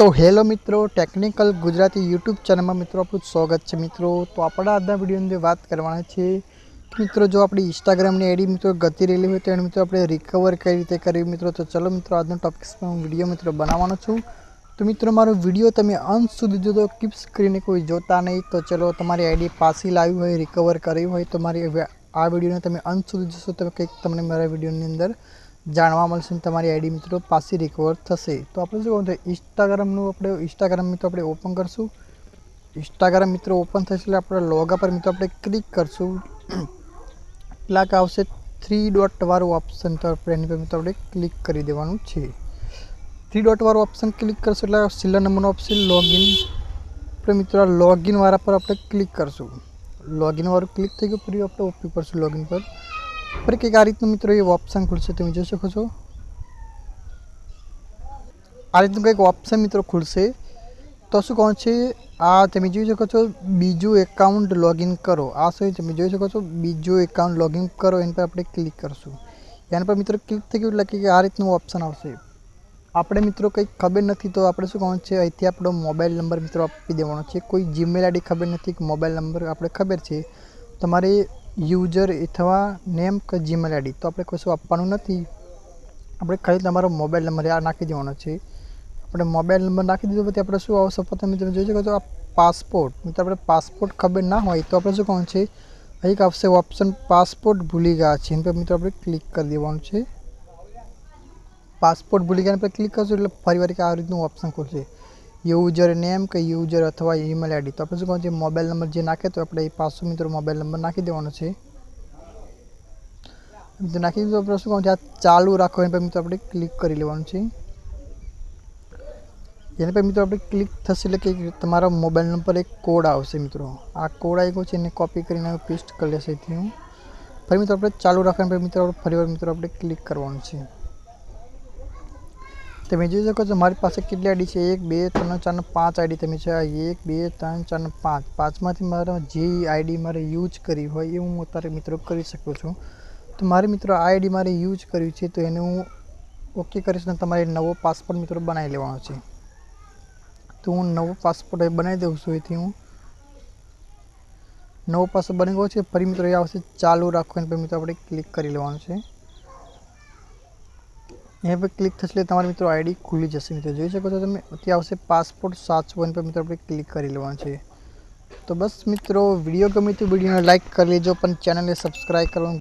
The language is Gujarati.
તો હેલો મિત્રો, ટેકનિકલ ગુજરાતી યુટ્યુબ ચેનલમાં મિત્રો આપણું સ્વાગત છે. મિત્રો, તો આપણા આજના વિડીયોની અંદર વાત કરવાના છે મિત્રો જો આપણી ઇન્સ્ટાગ્રામની આઈડી મિત્રો ગતિ રહેલી હોય તો એને મિત્રો આપણે રિકવર કઈ રીતે કરવી મિત્રો? તો ચલો મિત્રો, આજનો ટોપિક્સમાં હું વીડિયો મિત્રો બનાવવાનો છું. તો મિત્રો, મારો વીડિયો તમે અંત સુધી જોતો કીપ કિપ્સ કરીને કોઈ જોતા નહીં. તો ચલો, તમારી આઈડી પાછી લાવી હોય રિકવર કરવી હોય, તો મારી આ વિડીયોને તમે અંત સુધી જોશો તો કંઈક તમને મારા વિડીયોની અંદર જાણવા મળશે અને તમારી આઈડી મિત્રો પાછી રિકવર થશે. તો આપણે શું કહું ઇન્સ્ટાગ્રામનું આપણે ઇન્સ્ટાગ્રામ મિત્રો આપણે ઓપન કરશું. ઇન્સ્ટાગ્રામ મિત્રો ઓપન થશે એટલે આપણે લોગા પર મિત્રો આપણે ક્લિક કરશું. એટલાક આવશે થ્રી ડોટ વાળું ઓપ્શન તો આપણે એની પર મિત્રો આપણે ક્લિક કરી દેવાનું છે. થ્રી ડોટ વાળું ઓપ્શન ક્લિક કરશું એટલે છેલ્લા નંબરનો ઓપ્શન લોગિન આપણે મિત્રો લોગિન વાળા પર આપણે ક્લિક કરશું. લોગિન વાળું ક્લિક થઈ ગયું, ફરી આપણે ઓપી કરશું લોગિન પર? ફરી કંઈક આ રીતનું મિત્રો એ ઓપ્શન ખુલશે, તમે જોઈ શકો છો. આ રીતનું કંઈક ઓપ્શન મિત્રો ખુલશે. તો શું કહું છે, આ તમે જોઈ શકો છો, બીજું એકાઉન્ટ લોગિન કરો. આ શું તમે જોઈ શકો છો, બીજું એકાઉન્ટ લોગિન કરો, એના પર આપણે ક્લિક કરશું. એના પર મિત્રો ક્લિક થઈ ગયું એટલે કે આ રીતનું ઓપ્શન આવશે. આપણે મિત્રો કંઈક ખબર નથી, તો આપણે શું કહું છે અહીંથી આપણો મોબાઈલ નંબર મિત્રો આપી દેવાનો છે. કોઈ જીમેલ આઈડી ખબર નથી કે મોબાઈલ નંબર આપણે ખબર છે. તમારે યુઝર અથવા નેમ કે જીમેલ આઈડી. તો આપણે કશું આપવાનું નથી. આપણે ખાલી તમારો મોબાઈલ નંબર આ નાખી દેવાનો છે. આપણે મોબાઈલ નંબર નાખી દીધો પછી આપણે શું આવશે પ્રથમ તમે જોઈ શકો તો આ પાસપોર્ટ. મિત્રો આપણે પાસપોર્ટ ખબર ના હોય તો આપણે શું કહું છે? એક આવશે ઓપ્શન પાસપોર્ટ ભૂલી ગયા છે. એના પર મિત્રો આપણે ક્લિક કરી દેવાનું છે. પાસપોર્ટ ભૂલી ગયા પર ક્લિક કરશું એટલે ફરી વાર આ રીતનું ઓપ્શન ખુલશે. યુઝર નેમ કે યુઝર અથવા ઈમેલ આઈડી તો આપણે શું કહું છે? મોબાઈલ નંબર જે નાખે તો આપણે એ પાસો મિત્રો મોબાઈલ નંબર નાખી દેવાનો છે. નાખી દીધું આપણે શું કહું છે? આ ચાલુ રાખો. એના પર મિત્રો આપણે ક્લિક કરી લેવાનું છે. એના પર મિત્રો આપણે ક્લિક થશે એટલે કે તમારા મોબાઈલ નંબર એક કોડ આવશે મિત્રો. આ કોડ આવ્યો છે એને કોપી કરીને પેસ્ટ કરી લેશે હું. ફરી મિત્રો આપણે ચાલુ રાખવાના પર મિત્રો આપણે ફરીવાર મિત્રો આપણે ક્લિક કરવાનું છે. તમે જોઈ શકો છો મારી પાસે કેટલી આઈડી છે? એક, બે, ત્રણ, ચાર પાંચ આઈડી તમે છે. એક, બે, ત્રણ, ચાર પાંચ. પાંચમાંથી મારા જે આઈડી મારે યુઝ કરી હોય એ હું અત્યારે મિત્રો કરી શકું છું. તો મારે મિત્રો આ આઈડી મારે યુઝ કર્યું છે તો એને હું ઓકે કરીશ ને તમારે નવો પાસપોર્ટ મિત્રો બનાવી લેવાનો છે. તો હું નવો પાસપોર્ટ બનાવી દઉં છું એથી હું. નવો પાસપોર્ટ બની ગયો છે. ફરી મિત્રો એ આવશે ચાલુ રાખો અને પછી મિત્રો આપણે ક્લિક કરી લેવાનું છે. એના પર ક્લિક થશે એટલે તમારી મિત્રો આઈડી ખુલી જશે. મિત્રો જોઈ શકો છો તમે ત્યાં આવશે પાસપોર્ટ સાચવો એના પર મિત્રો આપણે ક્લિક કરી લેવાનું છે. તો બસ મિત્રો વીડિયો ગમે તો વિડીયોને લાઇક કરી લેજો, પણ ચેનલને સબસ્ક્રાઈબ કરવાનું